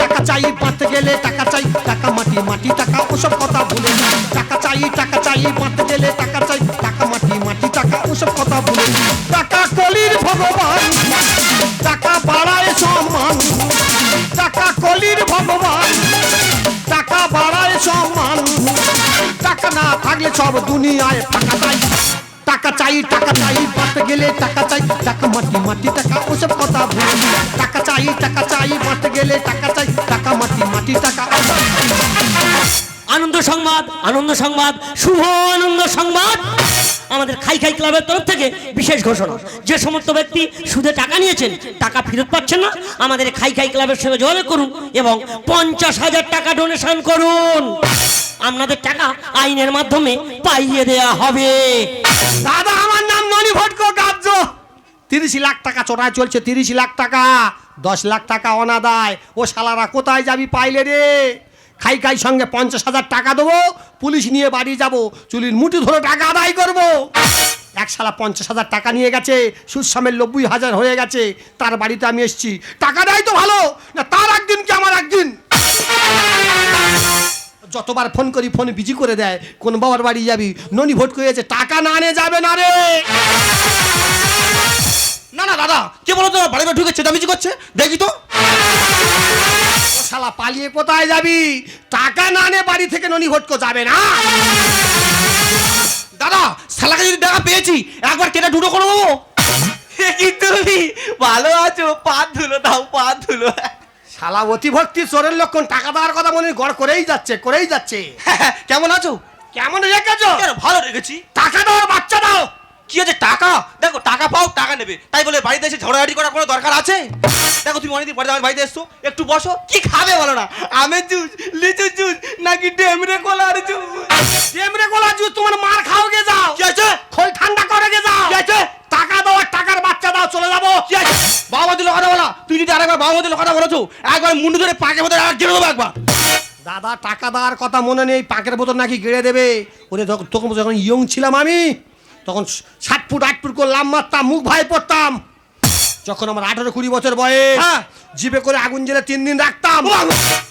টাকা চাই বাঁধতে গেলে টাকা চাই, টাকা মাটি মাটি, টাকা ওসব কথা ভুলে যাই। টাকা চাই টাকা চাই বাঁধতে গেলে টাকা চাই, টাকা মাটি মাটি, টাকা ওসব কথা ভুলে যাই। টাকা কলির ভগবান, টাকা বাড়ায় সম্মান। টাকা কলির ভগবান, টাকা বাড়ায় সম্মান। টাকা না থাকলে সব দুনিয়ায় টাকা চাই টাকা চাই টাকা চাই, বাঁচতে গেলে টাকা চাই, টাকা মাটি মাটি, টাকা, ওসব কথা ভুলে টাকা চাই টাকা চাই, বাঁচতে গেলে টাকা চাই, টাকা মাটি মাটি, টাকা আনন্দ সংবাদ আনন্দ সংবাদ, শুভ আনন্দ সংবাদ। আমাদের খাই খাই ক্লাবের তরফ থেকে বিশেষ ঘোষণা। যে সমস্ত ব্যক্তি সুদে টাকা নিয়েছেন, টাকা ফেরত পাচ্ছেন না, আমাদের খাই খাই ক্লাবের সঙ্গে যোগাযোগ করুন এবং পঞ্চাশ হাজার টাকা ডোনেশন করুন। আপনাদের টাকা আইনের মাধ্যমে পাইয়ে দেয়া হবে। দাদা, আমার নাম মণি ভট্ট গাব্জ তিরিশ লাখ টাকা চোরায় চলছে, তিরিশ লাখ টাকা। দশ লাখ টাকা অনাদায়। ও শালারা কোথায় যাবি পাইলে রে? খাই খাই সঙ্গে পঞ্চাশ হাজার টাকা দেবো, পুলিশ নিয়ে বাড়ি যাব, চুলির মুঠি ধরে টাকা আদায় করব। এক শালা পঞ্চাশ হাজার টাকা নিয়ে গেছে সুসামের নব্বই হাজার হয়ে গেছে, তার বাড়িতে আমি এসেছি। টাকা দেয় তো ভালো, না তার একদিন কি আমার একদিন? যতবার ফোন করি, ফোন বিজি করে দেয়, কোন বাবার বাড়ি যাবি? ননি ভোট করেছে, টাকা না আনে যাবে না রে। না না, দাদা, কে বলো তো বাড়িতে ঢুকে চেঁচামেচি করছে? দেখি তো। শালা পালিয়ে কোথায় যাবি? টাকা না নে বাড়ি থেকে ননি ভোটকো যাবে না। দাদা শালাকে যদি দেখা পেয়েছি একবার কেটে দুটো করে দেবো। কি তুমি? ভালো আছো পা ধুলো দাও পা ধুলো। শালা অতি ভক্তি চোরের লক্ষণ টাকা দেওয়ার কথা মনে গড় করেই যাচ্ছে করেই যাচ্ছে। কেমন আছো? কেমন রেখেছো? ভালো রেখেছি? টাকা দাও বাচ্চা দাও। কি আছে টাকা? দেখো টাকা পাও টাকা নেবে। তাই বলে বাড়িতে এসে ঝড়াঝড়ি করার কোনো দরকার আছে? দেখো তুমি অনেকদিন বাড়িতে আমার বাড়িতে এসছো। একটু বসো। কি খাবে বলো না? আমের জুস লিচু জুস নাকি ডেমরে কলার জুস? এমরে গোলা জু তোমার মার খাও গে যাও। কি আছে খোল ঠান্ডা করে গে যাও। কি আছে টাকা দাও আর টাকার বাচ্চা দাও চলে যাব। কি আছে বাবা দিল কথা বলা। তুই যদি আরেকবার বাবা দিল কথা বলেছ একবার মুন্ডু ধরে পাকে মধ্যে আর গেড়ে দেবো একবার। দাদা টাকা দেওয়ার কথা মনে নেই পাকের বোতল নাকি গেড়ে দেবে। ওরে তখন যখন ইয়ং ছিলাম আমি তখন সাত ফুট আট ফুট করে লাম মারতাম মুখ ভাই পড়তাম। যখন আমার আঠারো কুড়ি বছর বয়স হ্যাঁ। জিপে করে আগুন জেলে তিন দিন রাখতাম।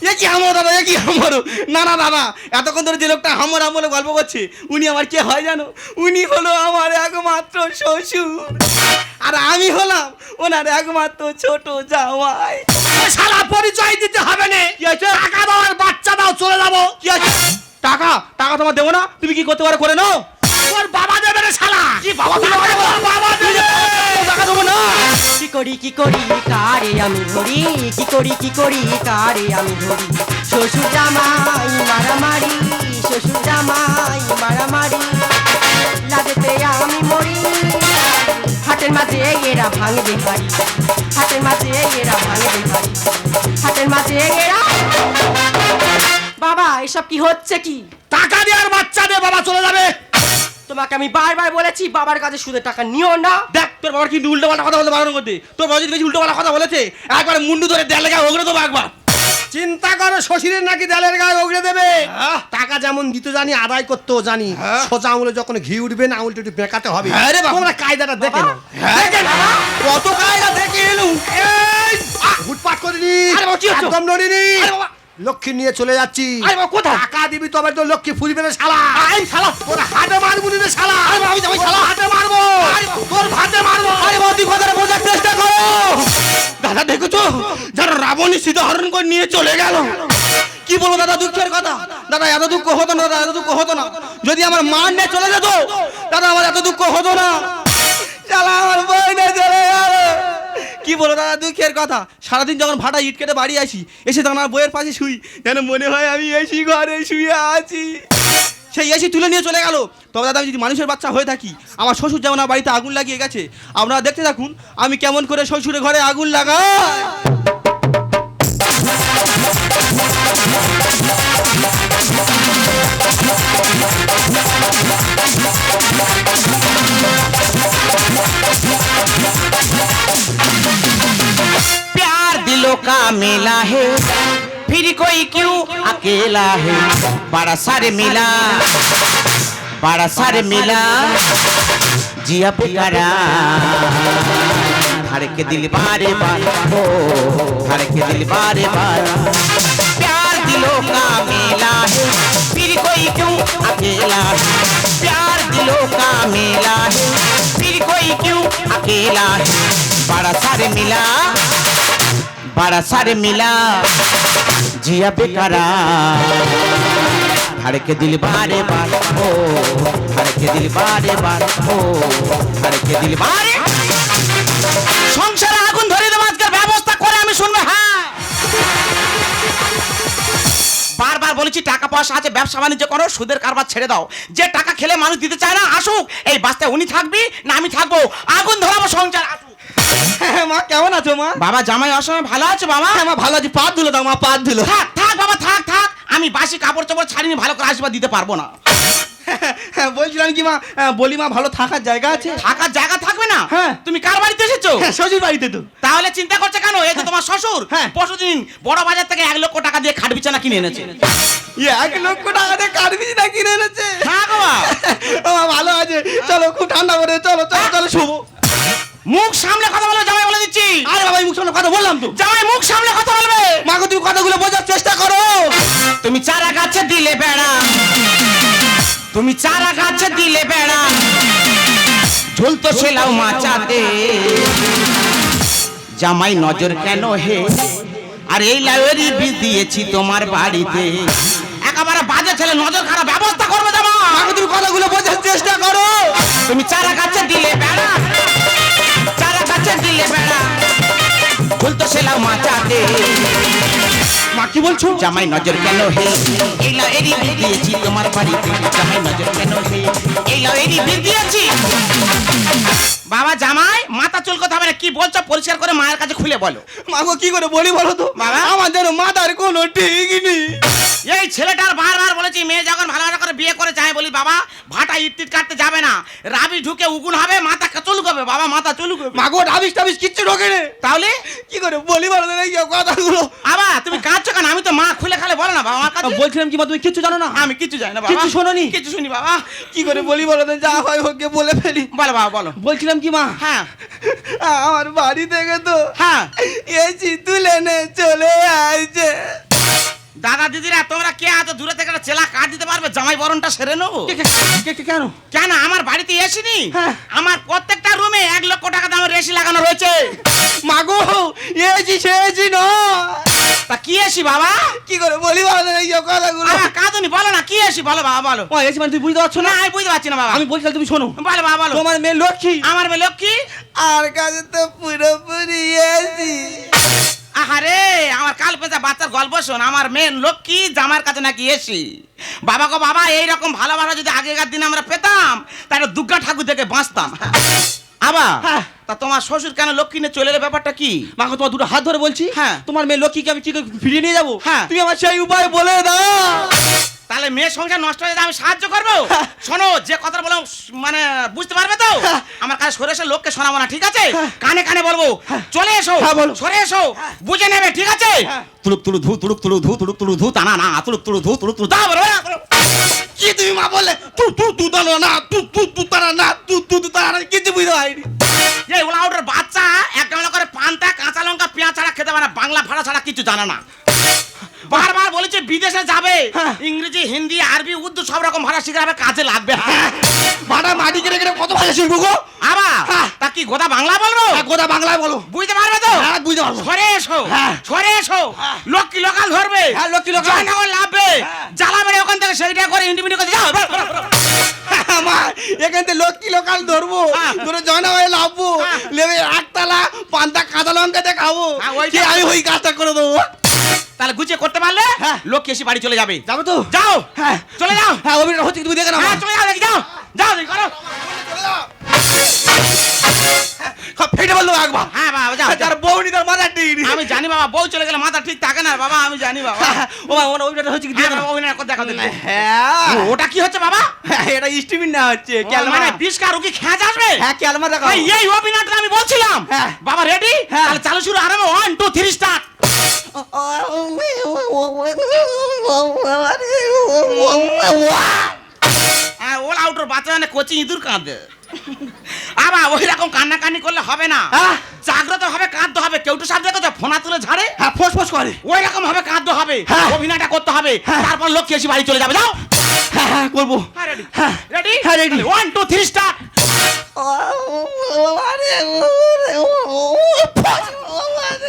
এ কি আমার দাদা এ কি আমার না না দাদা এতক্ষণ ধরে যে লোকটা আমার আমলে গল্প করছে উনি আমার কে হয় জানো? উনি হলো আমার একমাত্র শ্বশুর। আর আমি হলাম ওনার একমাত্র ছোট জামাই। সারা পরিচয় দিতে হবে না। কি আছে? টাকা দাও আর বাচ্চা দাও চলে যাব। কি আছে টাকা? টাকা তোমার দেবো না? তুমি কি করতে পারো? করে নাও। তোর বাবা বাবা বাবা দেবে টাকা দেবো না। কি করি কি করি কারে আমি ধরি? কি করি কি করি কারে আমি ধরি? শ্বশুর জামাই মারামারি শ্বশুর জামাই মারামারি। লাদেতে আমি মরি। হাটের মাঝে এরা ভাঙবে হাড়ি। হাটের মাঝে এরা ভাঙবে হাড়ি। হাটের মাঝে এরা বাবা এসব কি হচ্ছে কি? টাকা দিয়ে আর বাচ্চা দে বাবা চলে যাবে। তোমাকে আমি বারবার বলেছি বাবার কাছে সুদের টাকা নিও না। দেখ তোর বাবার কিন্তু উল্টো পাল্টা কথা বলতে বারণ করতে তোর বাবা যদি বেশি উল্টো পাল্টা কথা বলেছে একবার মুন্ডু ধরে দেড় লেগে ওগুলো দেবো একবার। চিন্তা করো শ্বশুরের নাকি দেলের গায়ে ওগড়ে দেবে। হ্যাঁ। টাকা যেমন দিতে জানি আদায় করতেও জানি। হ্যাঁ। সোজা আঙুলে যখন ঘি উঠবে না আঙুলটা একটু বেঁকাতে হবে। হ্যাঁ তোমরা কায়দাটা দেখে কত কায়দা দেখে এলু এই, হুটপাট করিনি আরে বাবা, কি হচ্ছে? একদম নড়িনি। বাবা। লক্ষ্মী নিয়ে চলে যাচ্ছি। আরে কোথায়? টাকা দিবি তবে তো লক্ষ্মী ফুলবে রে শালা। আই শালা। তোর হাতে মারবো রে শালা। আরে আমি যাব, শালা। হাতে মারবো। আরে তোর হাতে মারবো। আরে বৌদি কথাটা বোঝার চেষ্টা করো। দাদা দেখেছ? যারা রাবণী সীতা হরণ করে নিয়ে চলে গেল। কি বলব দাদা দুঃখের কথা? দাদা এত দুঃখ হতো না দাদা এত দুঃখ হতো না। যদি আমার মা নিয়ে চলে যেত দাদা আমার এত দুঃখ হতো না। চালা আমার বই নিয়ে চলে গেল। কি বলো দাদা দুঃখের কথা? সারাদিন যখন ভাটা ইট কেটে বাড়ি আসি, এসে তখন আমার বইয়ের পাশে শুই। যেন মনে হয় আমি এসি ঘরে শুয়ে আছি। সেই এসি তুলে নিয়ে চলে গেল। তবে দাদা, আমি যদি মানুষের বাচ্চা হয়ে থাকি, আমার শ্বশুর যেমন বাড়িতে আগুন লাগিয়ে গেছে, আপনারা দেখতে থাকুন, আমি কেমন করে শ্বশুরের ঘরে আগুন লাগা Yeah. दिलों का मेला है फिर कोई क्यों अकेला है बड़ा सारे मिला बड़ा सारे मिला जिया बेकरार धड़के दिल बारे बार हो धड़के दिल बारे बार प्यार दिलों का मेला है फिर कोई क्यों अकेला है प्यार दिलों का मेला है फिर कोई क्यों अकेला है बड़ा सारे मिला बड़ा सारे मिला जिया बेकरार धड़के दिल बारे बार हो धड़के दिल बारे बार हो धड़के दिल बारे সংসারে আগুন ধরে দেবো আজকের ব্যবস্থা করে আমি শুনবে হ্যাঁ বারবার বলেছি টাকা পয়সা আছে ব্যবসা বাণিজ্য করো সুদের কারবার ছেড়ে দাও যে টাকা খেলে মানুষ দিতে চায় না আসুক এই বাস্তায় উনি থাকবি না আমি থাকবো আগুন ধরাবো সংসার আসুক হ্যাঁ, মা কেমন আছো মা? বাবা জামাই অসময় ভালো আছে বাবা? হ্যাঁ মা ভালো আছি। পা ধুলো দাও মা পা ধুলো। থাক থাক বাবা থাক থাক। আমি বাসি কাপড় চোপড় ছাড়িনি ভালো করে আশীর্বাদ দিতে পারব না। হ্যাঁ বলছিলাম কি মা হ্যাঁ, বলি মা ভালো থাকার জায়গা আছে? থাকার জায়গা থাকবে না? হ্যাঁ। তুমি কার বাড়িতে এসেছ? হ্যাঁ শ্বশুর বাড়িতে তো। তাহলে চিন্তা করছে কেন? এই তো তোমার শ্বশুর। হ্যাঁ। পরশুদিন বড় বাজার থেকে এক লক্ষ টাকা দিয়ে খাট বিছানা কিনে এনেছে। এক লক্ষ টাকা দিয়ে কাটবি না কিনে এনেছে? হ্যাঁ। ও ভালো আছে। চলো খুব ঠান্ডা করে চলো চলো চলো শুভ মুখ সামলে কথা বলো জামাই বলে দিচ্ছি। আরে বাবা মুখ সামনে কথা বললাম তো। জামাই মুখ সামলে কথা বলবে। মাকে তুমি কথাগুলো বোঝার চেষ্টা করো। তুমি চারা গাছে দিলে বেড়া। তুমি চারা গাছে দিলে বেড়া। ঝুলতো সেলাও মাচাতে। জামাই নজর কেন হে? আর এই লাউয়েরই বীজ দিয়েছি তোমার বাড়িতে। একেবারে বাজে ছেলে নজর খারাপ ব্যবস্থা করবে জামা তুমি কথাগুলো বোঝার চেষ্টা করো। তুমি চারা গাছে দিলে বেড়া। গাছে দিলে বেড়া ঝুলতো সেলাও মাচাতে। মা কি বলছো? জামাই নজর কেন হে? এই এরই দিয়েছি তোমার বাড়িতে। জামাই নজর কেন হে? এই এরই দিয়েছি। বাবা জামাই মাথা চুলকোতে হবে না? কি বলছো? পরিষ্কার করে মায়ের কাছে খুলে বলো। মাগো কি করে বলি বলো তো? বাবা? যেন মাথার কোনো ঠিক নেই। এই ছেলেটার বারবার বলেছি মেয়ে যখন ভালোবাসা করে বিয়ে করে যায় বলি বাবা ভাটা ইট কাটতে যাবে না। রাবি ঢুকে উগুন হবে মাথা চুলকবে বাবা মাথা চুলকবে মাগো ডাবিস টাবিস কিচ্ছু ঢোকে রে তাহলে? কি করে? বলি বলো এই কথাগুলো। আবা তুমি কাঁদছো কেন? আমি তো মা খুলে খালে বলো না বাবা আমার কাছে বলছিলাম কি মা তুমি কিচ্ছু জানো না? আমি কিচ্ছু জানি না বাবা। কিচ্ছু শোনোনি? কিছু শুনি বাবা। কি করে বলি বলো যা হয় ওকে বলে ফেলি। বলো বাবা বলো। বলছিলাম কি মা? হ্যাঁ। আমার বাড়ি থেকে তো হ্যাঁ। এসি তুলে নে চলে আইছে। দাদা দিদিরা তোমরা কে আছো দূরে থেকে একটা চেলা কাট দিতে পারবে? জামাই বরণটা সেরে নেব? কেন? কেন? আমার বাড়িতে এসিনি? হ্যাঁ। আমার প্রত্যেকটা রুমে এক লক্ষ টাকা দামের এসি লাগানো রয়েছে। মাগো এসি সে এসি ন। তা কি এসি বাবা? কি করে বলি বলো তো এই কথাগুলো। আবার কাঁদুনি বলো না কি এসি বলো বাবা বলো। ও এসি মানে তুই বুঝতে পারছ না? না আমি বুঝতে পারছি না বাবা। আমি বলছিলাম তুমি শোনো। বলো বাবা বলো। তোমার মেয়ে লক্ষ্মী। আমার মেয়ে লক্ষ্মী? আর কাছে তো পুরোপুরি এসি আহারে আমার কাল পেঁচা বাচ্চার গল্প শোন আমার মেয়ে লক্ষ্মী জামার কাছে নাকি এসি বাবা গো বাবা এইরকম ভালো ভালো যদি আগেকার দিন আমরা পেতাম তাহলে দুর্গা ঠাকুর থেকে বাঁচতাম আবা হ্যাঁ। তা তোমার শ্বশুর কেন লক্ষ্মী নিয়ে চলে ব্যাপারটা কি মাকে তোমার দুটো হাত ধরে বলছি হ্যাঁ। তোমার মেয়ে লক্ষ্মীকে আমি কি করে ফিরিয়ে নিয়ে যাব হ্যাঁ। তুমি আমার সেই উপায় বলে দাও তাহলে মেয়ের সংসার নষ্ট হয়ে যেতে আমি সাহায্য করব? শোনো যে কথা বলো মানে বুঝতে পারবে তো? আমার কাছে সরে এসে লোককে শোনাবো না ঠিক আছে? কানে কানে বলব। চলে এসো সরে এসো বুঝে নেবে ঠিক আছে? তুলুক তুলু ধু তুলুক তুলু ধু তুলুক তুলু ধু তা না না তুলুক তুলু ধু তুলুক তুলু তা বলো কি তুমি মা বললে? তু তু তু তানো না তু তু তু তারা না তু তু তু তারা না কিছু বুঝতে পারিনি। এই ওলা বাচ্চা এক গামলা করে পান্তা কাঁচা লঙ্কা পেঁয়াজ ছাড়া খেতে পারে না বাংলা ভাড়া ছাড়া কিছু জানে না। বারবার বলেছে বিদেশে যাবে। হ্যাঁ। ইংরেজি হিন্দি আরবি উর্দু সব রকম ভাষা শিখে যাবে কাজে লাগবে হ্যাঁ। মাটা কেটে কেটে কত ভাষা শিখব গো? আবার হ্যাঁ। তা কি গোদা বাংলা বলব? গোদা বাংলায় বলো। বুঝতে পারবে তো? হ্যাঁ, বুঝতে পারব। সরে এসো হ্যাঁ। সরে এসো। লক্ষ্মী লোকাল ধরবে। হ্যাঁ, লক্ষ্মী লোকাল। জয়নগর লাভবে। জ্বালা মেরে ওখান থেকে সেইটা করে ইন্ডিমিনি করে যাও। মা এখান থেকে লক্ষ্মী লোকাল ধরবো। ধরে জয়না হয়ে লাভবো। লেবে একতলা পান্তা কাঁচা লঙ্কাতে খাব। আমি ওই কাজটা করে দেবো তাহলে গুছিয়ে করতে পারলে লোক লক্ষ্মী এসে বাড়ি চলে যাবে। যাবে তো। যাও। হ্যাঁ। চলে যাও। হ্যাঁ অভিনয় হচ্ছে তুমি দেখে না হ্যাঁ চলে যাও দেখি যাও। যাও দেখি করো। ফেটে বলল একবার। হ্যাঁ বাবা যাও তার মাথা আমি জানি বাবা বউ চলে গেলে মাথা ঠিক থাকে না বাবা আমি জানি বাবা। ও মা ওনা অভিনয় হচ্ছে কি হ্যাঁ, না অভিনয় করে দেখাও দেখি। হ্যাঁ। ওটা কি হচ্ছে বাবা? এটা স্টিমিন না হচ্ছে মানে খেঁচ আসবে? হ্যাঁ এই, অভিনয়টা আমি বলছিলাম। হ্যাঁ। বাবা রেডি হ্যাঁ। তাহলে চালু শুরু আরম্ভ ওয়ান টু থ্রি স্টার্ট হ্যাঁ ওল আউটর বাচ্চা মানে কোচিং ইঁদুর কাঁদে আবার ওই রকম কান্নাকানি করলে হবে না হ্যাঁ? জাগ্রত হবে কাঁদতে হবে কেউ তো সাহেব দেখো ফোনা তুলে ঝাড়ে হ্যাঁ ফোস ফোস করে ওই রকম ভাবে কাঁদতে হবে হ্যাঁ। অভিনয়টা করতে হবে তারপর লক্ষ্মী এসে বাড়ি চলে যাবে যাও হ্যাঁ হ্যাঁ করব রেডি হ্যাঁ রেডি হ্যাঁ, ওয়ান টু থ্রি স্টার্ট ঠিক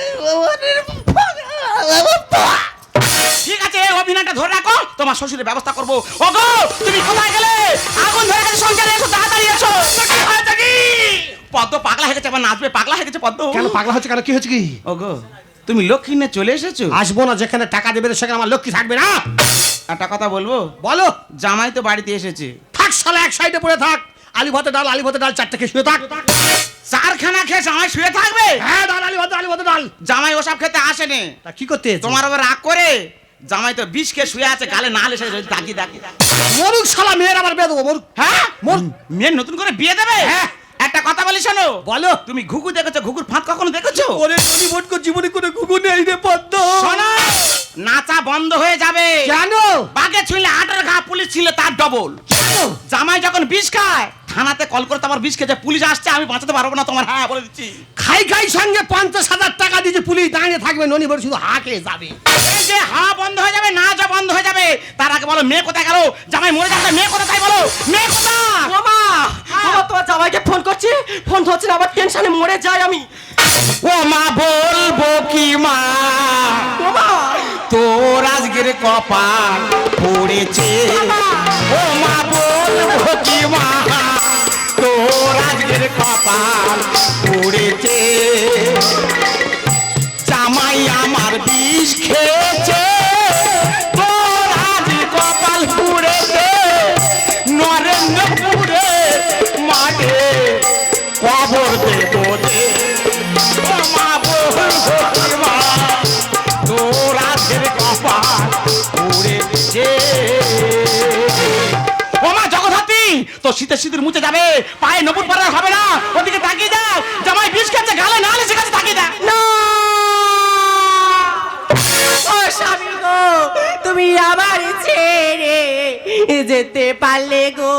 তোমার শ্বশুরের ব্যবস্থা করব। ওগো তুমি কোথায় গেলে? আগুন ধরে গেছে সংসারে এসো তাড়াতাড়ি এসো। পদ্ম পাগলা হয়ে গেছে আবার নাচবে পাগলা হয়ে গেছে পদ্ম। কেন পাগলা হচ্ছে কেন কি হচ্ছে কি? ওগো তুমি লক্ষ্মী নিয়ে চলে এসেছ? আসব না যেখানে টাকা দেবে সেখানে আমার লক্ষ্মী থাকবে না। একটা কথা বলব? বলো। জামাই তো বাড়িতে এসেছে। থাক সালা এক সাইডে পড়ে থাক। আলু ভাতে ডাল আলু ভাতে ডাল চারটে খেয়ে শুয়ে থাক। চারখানা খেয়ে জামাই শুয়ে থাকবে? হ্যাঁ ডাল আলু ভাতে আলু ভাতে ডাল। জামাই ওসব খেতে আসেনি। তা কি করতে তোমার আবার রাগ করে? জামাই তো বিষ খেয়ে শুয়ে আছে গালে না লেসে দাগি দাগি মরুক শালা মেয়ের আবার বিয়ে দেবো মরুক। হ্যাঁ? মর মেয়ের নতুন করে বিয়ে দেবে? হ্যাঁ। একটা কথা বলি শোনো। বলো। তুমি ঘুঘু দেখেছ ঘুঘুর ফাঁদ কখনো দেখেছ? ওরে তুমি ভটকো জীবনে কোনো ঘুঘু নেই রে পদ্ম। শোনো নাচা বন্ধ হয়ে যাবে। কেন? পুলিশ ছিল তার ডবল জামাই যখন বিষ খায় থানাতে কল করে তোমার বিষ খেয়েছে পুলিশ আসছে আমি বাঁচাতে পারব না তোমার হ্যাঁ বলে দিচ্ছি। খাই খাই সঙ্গে পঞ্চাশ হাজার টাকা দিয়েছে পুলিশ দাঁড়িয়ে থাকবে ননি বলে শুধু হাঁকে যাবে। এই যে হা বন্ধ হয়ে যাবে না যা বন্ধ হয়ে যাবে তার আগে বলো মেয়ে কোথায় গেল? জামাই মরে যাবে মেয়ে কোথায় তাই বলো? মেয়ে কোথায়? বাবা তোমার জামাইকে ফোন করছি ফোন ধরছে আবার টেনশনে মরে যাই আমি। ও মা বলব কি মা? তোর আজকের কপাল পড়েছে। ও মা বলব কি মা? তোর আজকের কপাল পড়েছে। শীতের শীতের মুছে যাবে। পায়ে নবুর পরে হবে না। ওদিকে তাকিয়ে দাও জামাই বিষ খেয়েছে গালে না লেসে কাছে তাকিয়ে দাও না! ও স্বামী গো তুমি আবার ছেড়ে যেতে পারলে গো।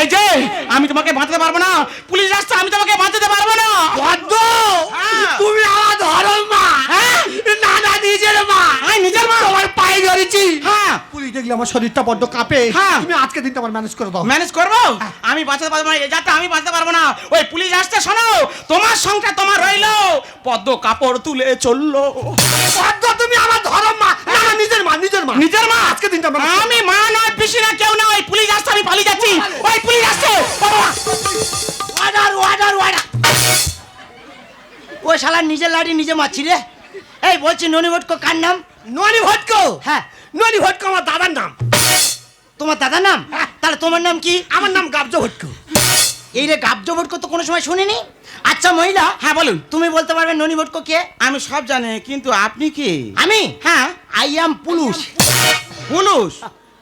এই যে আমি তোমাকে বাঁচাতে পারব না। পুলিশ আসছে আমি তোমাকে বাঁচাতে পারব না পদ্ম হ্যাঁ। তুমি আমার ধরম মা হ্যাঁ? না না নিজের মা আমি নিজের মা তোমার পায়ে ধরেছি হ্যাঁ পুলিশ দেখলে আমার শরীরটা বড্ড কাঁপে। হ্যাঁ। তুমি আজকে দিনটা আমার ম্যানেজ করে দাও। ম্যানেজ করব? আমি বাঁচাতে পারব না এই যাতে আমি বাঁচতে পারব না। ওই পুলিশ আসছে শোনো! তোমার সংখ্যা তোমার রইল। পদ্ম কাপড় তুলে চলল। পদ্ম তুমি আমার ধরম মা। না না নিজের মা নিজের মা। নিজের মা? আজকে দিনটা করে আমি মা নয় পিসি না কেউ না ওই পুলিশ আসছে আমি পালিয়ে যাচ্ছি। ওই পুলিশ আসছে বাবা ওয়ার্ডার ওয়ার্ডার ওয়ার্ডার ও শালা নিজের লাড়ি নিজে মারছি রে। এই বলছি ননি ভটকো কার নাম? ননি ভটকো হ্যাঁ। ননি হটকু আমার দাদার নাম। তোমার দাদার নাম? তাহলে তোমার নাম কি? আমার নাম গাবজ হটকু এই রে গাবজ ভটকো তো কোনো সময় শুনিনি? আচ্ছা মহিলা। হ্যাঁ বলুন। তুমি বলতে পারবে ননি ভটকো কে? আমি সব জানি কিন্তু আপনি কি? আমি? হ্যাঁ। I am পুলুষ। পুলিশ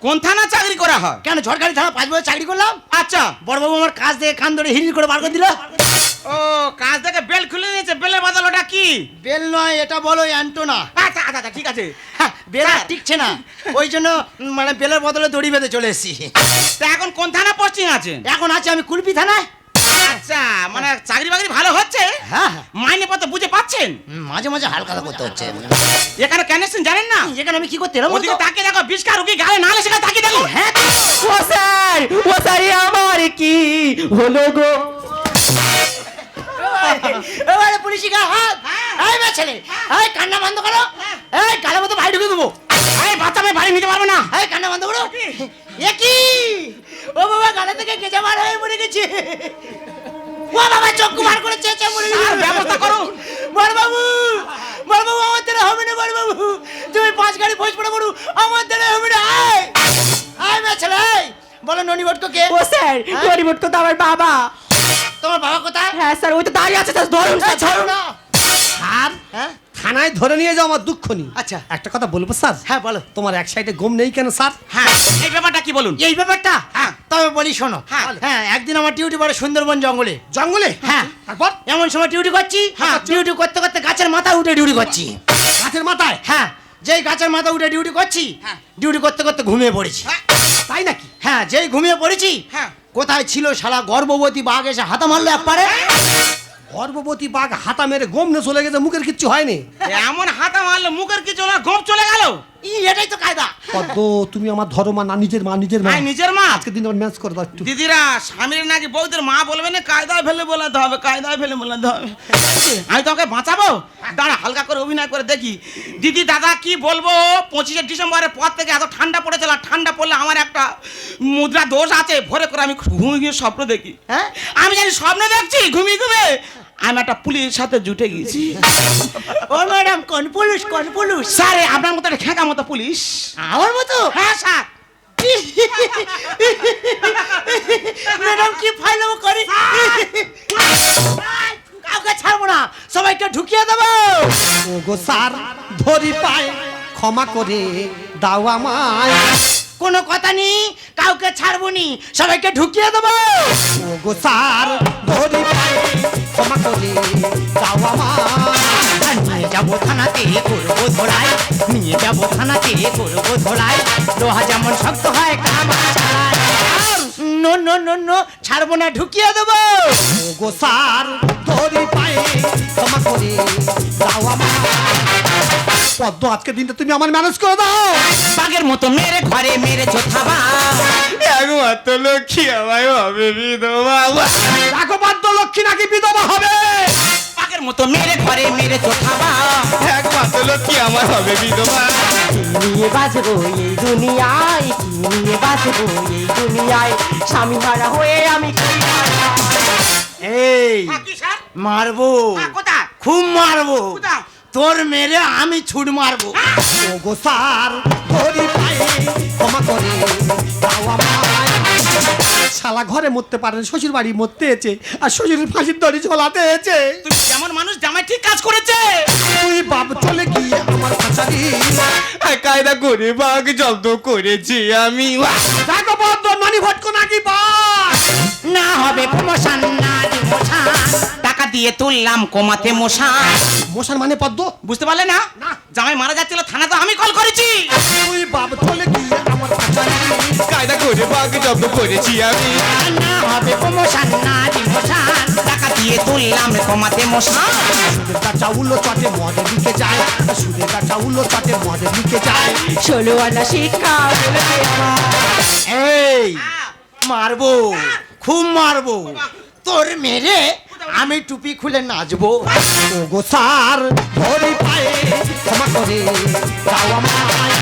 কোন থানা চাকরি করা হয়? কেন ঝড়খালি থানা পাঁচ বছর চাকরি করলাম? আচ্ছা। বড়বাবু আমার কাজ দেখে খান ধরে হিড়ি করে বার করে দিল। ও কাজ থেকে বেল খুলে নিয়েছে বেলের বদল ওটা কি? বেল নয় এটা বলো অ্যান্টোনা। আচ্ছা আচ্ছা আচ্ছা, ঠিক আছে। হ্যাঁ, বেল আর টিকছে না। ওই জন্য মানে বেলের বদলে দড়ি বেঁধে চলে এসেছি। তা এখন কোন থানা পোস্টিং আছে? এখন আছে আমি কুলপি থানায়। আচ্ছা মানে চাকরি বাকরি ভালো হচ্ছে? হ্যাঁ হ্যাঁ। মাইনে পত্র বুঝে পাচ্ছেন? মাঝে মাঝে হালকা করতে হচ্ছে। এখানে কেন এসেছেন জানেন না? এখানে আমি কি করতে এলাম ওদিকে তাকিয়ে দেখো বিষ্কা রুগী গালে না লেসে গেছে, তাকিয়ে দেখো। হ্যাঁ। ও স্যার ও স্যার আমার কি হলো গো? এবারে পুলিশি গা হাত। এই মে ছেলে এই কান্না বন্ধ করো। এই গালের মতো ভাই ঢুকে দেবো। এই বাচ্চা আমি বাড়ি নিতে পারব না। এই কান্না বন্ধ করো। এ কি? ও বাবা গালে থেকে গেজা বার হয়ে মরে গেছে। ও বাবা চক্ষু বার করে চেঁচে মরে ব্যবস্থা করো। বড় বাবু বড় বাবু আমার দ্বারা হবে না বড় বাবু তুমি পাঁচ গাড়ি ফোঁস পড়ে পড়ু আমার দ্বারা হবে না আয় আয় মে ছেলে। বলো ননি ভট্ট কে? ও স্যার গরিবট তো আমার বাবা। তোমার বাবা কোথায়? হ্যাঁ স্যার ওই তো দাঁড়িয়ে আছে স্যার ধরুন স্যার ধরুন না। হ্যাঁ? থানায় ধরে নিয়ে যাও আমার দুঃখ নেই আচ্ছা। একটা কথা বলব স্যার? হ্যাঁ বলো। তোমার এক সাইডে ঘুম নেই কেন স্যার? হ্যাঁ। এই ব্যাপারটা কি বলুন? এই ব্যাপারটা? হ্যাঁ। তবে বলি শোনো। হ্যাঁ। হ্যাঁ একদিন আমার ডিউটি বড় সুন্দরবন জঙ্গলে। জঙ্গলে? হ্যাঁ। তারপর? এমন সময় ডিউটি করছি হ্যাঁ। ডিউটি করতে করতে গাছের মাথায় উঠে ডিউটি করছি। গাছের মাথায়? হ্যাঁ যেই গাছের মাথা উঠে ডিউটি করছি ডিউটি করতে করতে ঘুমিয়ে পড়েছি। তাই নাকি? হ্যাঁ যেই ঘুমিয়ে পড়েছি হ্যাঁ। কোথায় ছিল শালা গর্ভবতী বাঘ এসে হাতা মারলো একবারে? গর্ভবতী বাঘ হাতা মেরে গমনে চলে গেছে মুখের কিচ্ছু হয়নি। এমন হাতা মারলে মুখের কিছু না গোপ চলে গেল। ই এটাই তো কায়দা। পদ্ম তুমি আমার ধরো মা না নিজের মা নিজের মা। আই নিজের মা। আজকে দিন ম্যাচ করে দাও একটু। দিদিরা স্বামীর নাকি বউদের মা বলবে না কায়দায় ফেলে বলাতে হবে কায়দায় ফেলে বলাতে হবে। আমি তোকে বাঁচাবো? দাঁড়া হালকা করে অভিনয় করে দেখি। দিদি দাদা কি বলব? পঁচিশে ডিসেম্বরের পর থেকে এত ঠান্ডা পড়েছিল আর ঠান্ডা পড়লে আমার একটা মুদ্রা দোষ আছে। ভোরে করে আমি ঘুমিয়ে গিয়ে স্বপ্ন দেখি। হ্যাঁ? আমি জানি স্বপ্ন দেখছি ঘুমিয়ে ঘুমিয়ে। আমি একটা পুলিশের সাথে জুটে গেছি ও ম্যাডাম কোন পুলিশ কোন পুলিশ স্যার আপনার মতো একটা খেঁকা মতো পুলিশ আমার মতো হ্যাঁ স্যার ম্যাডাম কি ফাইলাম করি? কাউকে ছাড়বো না সবাইকে ঢুকিয়ে দেবো। গো স্যার ধরি পায় ক্ষমা করে দাও আমায়। কোনো কথা নেই কাউকে ছাড়বো নি সবাইকে ঢুকিয়ে দেবো। গো স্যার ধরি ক্ষমা করে দাও আমায়। নিয়ে যাব থানাতে করব ধরাই নিয়ে যাব থানাতে করব ধরাই লোহা যেমন শক্ত হয় নো নো নো নো ছাড়বো না ঢুকিয়ে দেবো। গো স্যার ধরি ক্ষমা করে দাও আমায়। পদ্ম আজকে দিনটা তুমি আমার ম্যানেজ করে দাও। বাঘের মতো মেরে ঘরে থাবা। একমাত্র লক্ষ্মী আমায় হবে বিধবা। রাখো লক্ষ্মী নাকি বিধবা হবে। বাঘের মতো মেরে ঘরে মেরেছো থাবা। একমাত্র লক্ষ্মী আমার হবে বিধবা। নিয়ে বাঁচবো এই দুনিয়ায় নিয়ে বাঁচবো এই দুনিয়ায়। স্বামী হারা হয়ে আমি এই মারবো। খুব মারবো। কোথায়? তোর মেরে আমি ছুট মারবো। ও গো স্যার ধরি পায় ক্ষমা করে শালা ঘরে মরতে পারেন শ্বশুর বাড়ি মরতে এসে আর শ্বশুরের ফাঁসির দড়ি ঝোলাতে এসে তুমি যেমন মানুষ জামাই ঠিক কাজ করেছে। তুই বাপ চলে গিয়ে আমার ফাঁসারি কায়দা করে বাঘ জব্দ করেছি আমি। দেখো ননি ভটকো নাকি বাস না হবে প্রমোশন না ডিমোশন দিয়ে তুললাম কোমাতে মশা। মশার মানে পদ্ম? বুঝতে পারলে না? জামাই মারা যাচ্ছিল থানা তো আমি কল করেছি। তুই বাপ চলে গিয়ে আমার কায়দা করে বাঘ জব্দ করেছি আমি। না হবে প্রমোশন না ডিমোশন টাকা দিয়ে তুললাম কোমাতে সুদের উল্লো চটে মদে দিকে যায়। সুদের কাটা উল্লো চটে মদে দিকে যায়। ষোলো আনা শিক্ষা বলেছে আমার। এই মারবো খুব মারবো। তোর মেরে আমি টুপি খুলে নাচবো। ও গো স্যার ধরি পায়ে ক্ষমা করে দাও আমায়।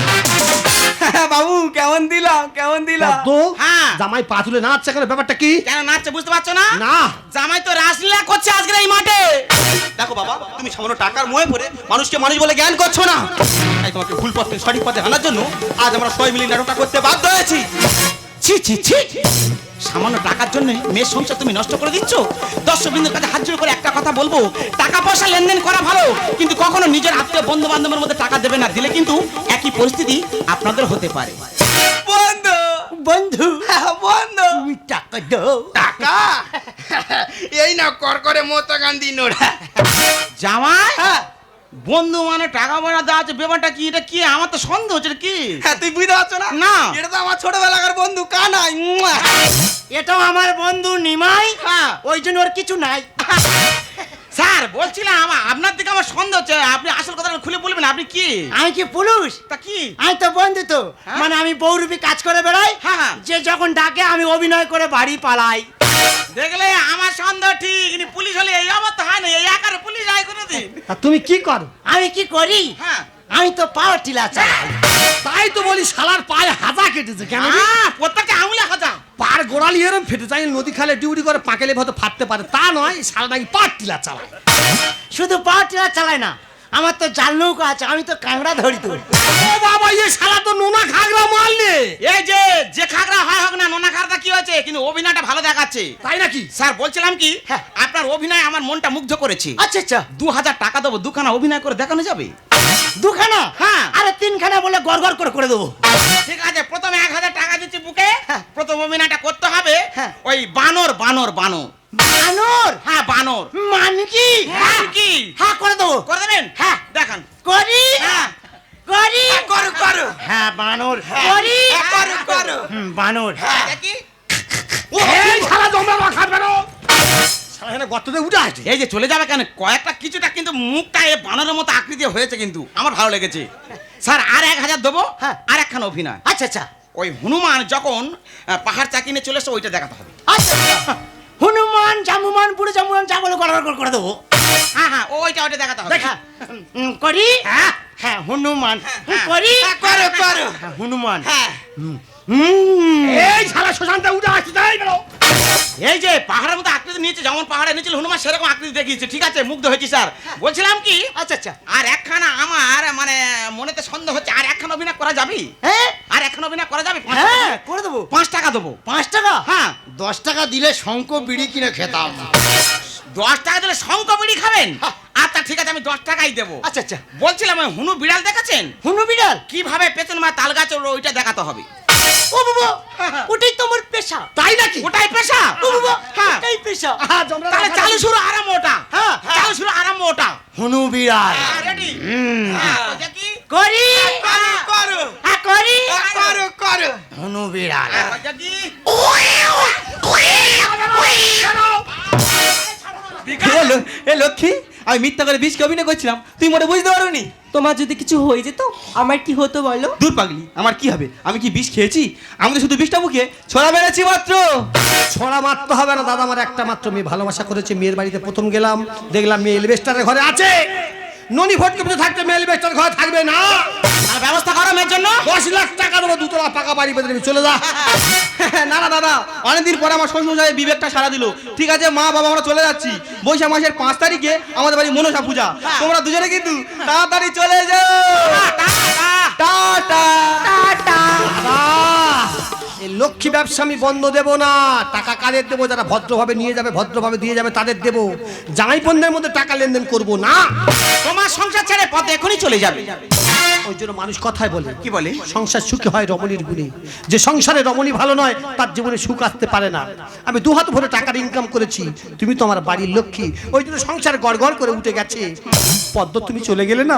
বাবু কেমন দিলাম কেমন পদ্ম হ্যাঁ। জামাই পা তুলে নাচছে কেন? ব্যাপারটা কি? কেন নাচছে বুঝতে পারছ না? না। জামাই তো রাসলীলা করছে আজকের এই মাঠে। দেখো বাবা তুমি সামান্য টাকার মোহে পড়ে মানুষকে মানুষ বলে জ্ঞান করছ না। তাই তোমাকে ভুল পথে সঠিক পথে আনার জন্য আজ আমরা সবাই মিলে নাটকটা করতে বাধ্য হয়েছি। ছি ছি ছি। সামান্য টাকার জন্য মেয়ের সংসার তুমি নষ্ট করে দিচ্ছ? দর্শক বিন্দুর কাছে হাত জোড় করে একটা কথা বলব। টাকা পয়সা লেনদেন করা ভালো কিন্তু কখনো নিজের আত্মীয় বন্ধু বান্ধবের মধ্যে টাকা দেবে না। দিলে কিন্তু একই পরিস্থিতি আপনাদের হতে পারে। বন্ধু! বন্ধু! বন্ধু! তুমি টাকা দাও। টাকা? এই না কর করে মতো গান্ধী নোড়া। জামাই! বন্ধু মানে টাকা পয়সা দেওয়া আছে ব্যাপারটা কি? এটা কি? আমার তো সন্দেহ হচ্ছে এটা কি? হ্যাঁ তুই বুঝতে পারছ না? না। এটা তো আমার ছোটবেলাকার বন্ধু কানাই। এটাও আমার বন্ধু নিমাই। হ্যাঁ। ওই জন্য ওর কিছু নাই। স্যার বলছিলাম আমার আপনার দিকে আমার সন্দেহ হচ্ছে আপনি আসল কথাটা খুলে বলবেন আপনি কি? আমি কি পুলিশ তা কি? আমি তো বন্ধু তো। হ্যাঁ? মানে আমি বৌরূপী কাজ করে বেড়াই। হ্যাঁ, হ্যাঁ। যে যখন ডাকে আমি অভিনয় করে বাড়ি পালাই। দেখলে আমার সন্দেহ ঠিক কিন্তু পুলিশ হলে এই অবস্থা হয় না এই আকারে পুলিশ আয় করে দিন তুমি কি করো? আমি কি করি? হ্যাঁ। আমি তো পাওয়ার টিলা চালাই। তাই তো বলি শালার পায়ে হাজা কেটেছে কেন রে? হ্যাঁ প্রত্যেকটা আঙুলে কথা পার গোড়ালি এরম ফেটে যায় নদী খালে ডিউটি করে পাকেলে হয়তো ফাটতে পারে। তা নয় শালা নাকি পাট টিলা চালায়। শুধু পাওয়ার টিলা চালাই না আমার তো জাল নৌকা আছে আমি তো কাংড়া ধরি তো। ও বাবা ইয়ে শালা তো নোনা খাগড়া মারলে এই যে যে খাগড়া হয় হোক না নোনা খাগড়া কি হয়েছে? কিন্তু অভিনয়টা ভালো দেখাচ্ছে। তাই নাকি? স্যার বলছিলাম কি হ্যাঁ। আপনার অভিনয় আমার মনটা মুগ্ধ করেছে। আচ্ছা আচ্ছা। দু হাজার টাকা দেবো দুখানা অভিনয় করে দেখানো যাবে? দুখানা? হ্যাঁ। আরে তিনখানা বলে গড় গড় করে করে দেবো। ঠিক আছে প্রথমে এক হাজার টাকা দিচ্ছি বুকে। প্রথম অভিনয়টা করতে হবে। হ্যাঁ। ওই বানর বানর বানর। বানর? হ্যাঁ বানর। মান কি? হ্যাঁ কি? হ্যাঁ করে দেবো। করে দেবেন? হ্যাঁ। দেখান। করি? হ্যাঁ। করি? করো করো হ্যাঁ বানর। করি? করো করো হুম, বানর। দেখি। এই শালা জমা মাখা বেরো। শালা এখানে গর্ততে উঠে আসছে। এই যে চলে যাবে কেন? কয়েকটা কিছুটা কিন্তু মুখটা এ বানরের মতো আকৃতি হয়েছে কিন্তু। আমার ভালো লেগেছে। স্যার আর এক হাজার দেবো হ্যাঁ। আর একখান অভিনয়। আচ্ছা আচ্ছা। ওই হনুমান যখন পাহাড় চাকি নিয়ে চলে এসে ওইটা দেখাতে হবে। আচ্ছা আচ্ছা। হনুমান জামুমান পুরো জামুমান যা বলে করে করে দেবো। হ্যাঁ হ্যাঁ ওইটা ওইটা দেখাতে হবে দেখা। উম, করি? হ্যাঁ। হ্যাঁ হনুমান। করি? হ্যাঁ, করো করো। হ্যাঁ, হনুমান। হ্যাঁ। এই শালা শ্মশানটা উঠে আসছে তাই বেরো। এই যে পাহাড়ের মতো আকৃতি নিয়েছে যেমন পাহাড়ে নিয়েছিল হনুমান সেরকম আকৃতি দেখিয়েছে। ঠিক আছে মুগ্ধ হয়েছি স্যার। বলছিলাম কি আচ্ছা আচ্ছা। আর একখানা আমার মানে মনেতে সন্দেহ হচ্ছে আর একখানা অভিনয় করা যাবে? হ্যাঁ। আর একখানা অভিনয় করা যাবে? হ্যাঁ করে দেবো। পাঁচ টাকা দেবো। পাঁচ টাকা? হ্যাঁ। দশ টাকা দিলে শঙ্খ বিড়ি কিনে খেতাম। দশ টাকা দিলে শঙ্খ বিড়ি খাবেন? আচ্ছা ঠিক আছে আমি দশ টাকাই দেবো। আচ্ছা আচ্ছা। বলছিলাম হুনু বিড়াল দেখেছেন? হুনু বিড়াল? কীভাবে পেছন মা তাল গাছ ওইটা দেখাতে হবে? ও বাবা ওটাই তো আমার পেশা তাই নাকি ওটাই পেশা ও বাবা হ্যাঁ ওটাই পেশা জমরা তাহলে চালু শুরু আরাম ওটা হ্যাঁ, হ্যাঁ। চালু শুরু আরাম ওটা হুনু বিড়াল রেডি করি করো করো হ্যাঁ করি করো করো হুনু বিড়াল দেখি এ লক্ষ্মী আমি মিথ্যা করে বিষকে অভিনয় করছিলাম। তুই মোটে বুঝতে পারোনি? তোমার যদি কিছু হয়ে যেত আমার কি হতো বলো? দূর পাগলি আমার কি হবে? আমি কি বিষ খেয়েছি? আমি তো শুধু বিষটা মুখে ছড়া মেরেছি মাত্র! ছড়া মারতে হবে না দাদা আমার একটা মাত্র মেয়ে ভালোবাসা করেছে। মেয়ের বাড়িতে প্রথম গেলাম দেখলাম মেয়ে এলবেস্টারের ঘরে আছে! ননি ভটকে পুজো থাকতে মেয়ে এলবেস্টার ঘর থাকবে না। আর ব্যবস্থা করো মেয়ের জন্য। দশ লাখ টাকা দেবো দুতলা পাকা বাড়ি বেঁধে নিবি, চলে যা। না না দাদা অনেকদিন পরে আমার শ্বশুর সাহেব বিবেকটা সারা দিল। ঠিক আছে মা বাবা আমরা চলে যাচ্ছি। বৈশাখ মাসের পাঁচ তারিখে আমাদের বাড়ি মনসা পূজা। তোমরা দুজনে কিন্তু তাড়াতাড়ি চলে যাও। টাটা আহ, এই লক্ষ্মী ব্যবসা আমি বন্ধ দেবো না। টাকা কাদের দেবো? যারা ভদ্রভাবে নিয়ে যাবে ভদ্রভাবে দিয়ে যাবে তাদের দেবো। জামাই পণ্যের মধ্যে টাকা লেনদেন করব না। তোমার সংসার ছেড়ে পথে এখনই চলে যাবে। ওই জন্য মানুষ কথায় বলে কি বলে? সংসার সুখী হয় রমণীর গুণে। যে সংসারে রমণী ভালো নয় তার জীবনে সুখ আসতে পারে না। আমি দু হাত ভরে টাকার ইনকাম করেছি তুমি তো আমার বাড়ির লক্ষ্মী। ওই জন্য সংসার গড়গড় করে উঠে গেছে। পদ্ম তুমি চলে গেলে না?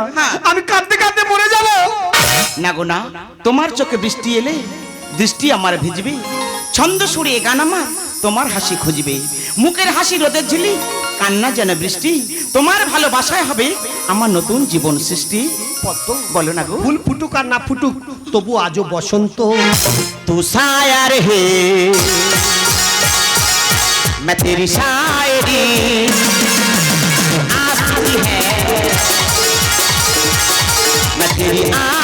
আমি কাঁদতে কাঁদতে মরে যাব। না গো না তোমার চোখে বৃষ্টি এলে দৃষ্টি আমার ভিজবে ছন্দ সুরিয়ে গান আমার তোমার হাসি খুঁজবে মুখের হাসি রোদের ঝিলি কান্না যেন বৃষ্টি তোমার ভালোবাসায় হবে আমার নতুন জীবন সৃষ্টি পদ্ম বলো না গো ফুল ফুটুক আর না ফুটুক তবু আজও বসন্ত तू शायर है मैं तेरी शायरी आशिकी है मैं तेरी आशिकी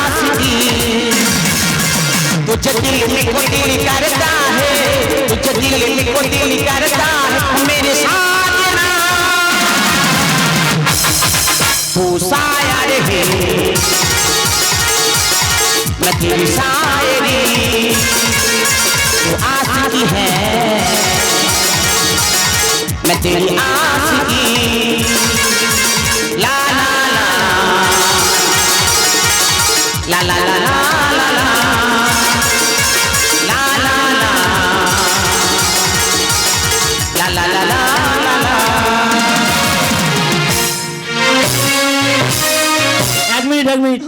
तुझे दिल को दिल करता है। तुझे दिल को दिल करता है। मेरे साथ तू साया रहे। मैं तेरी शायरी तू आशा है। मैं तेरी आस ला ला ला। ला ला ला ला। এক মিনিট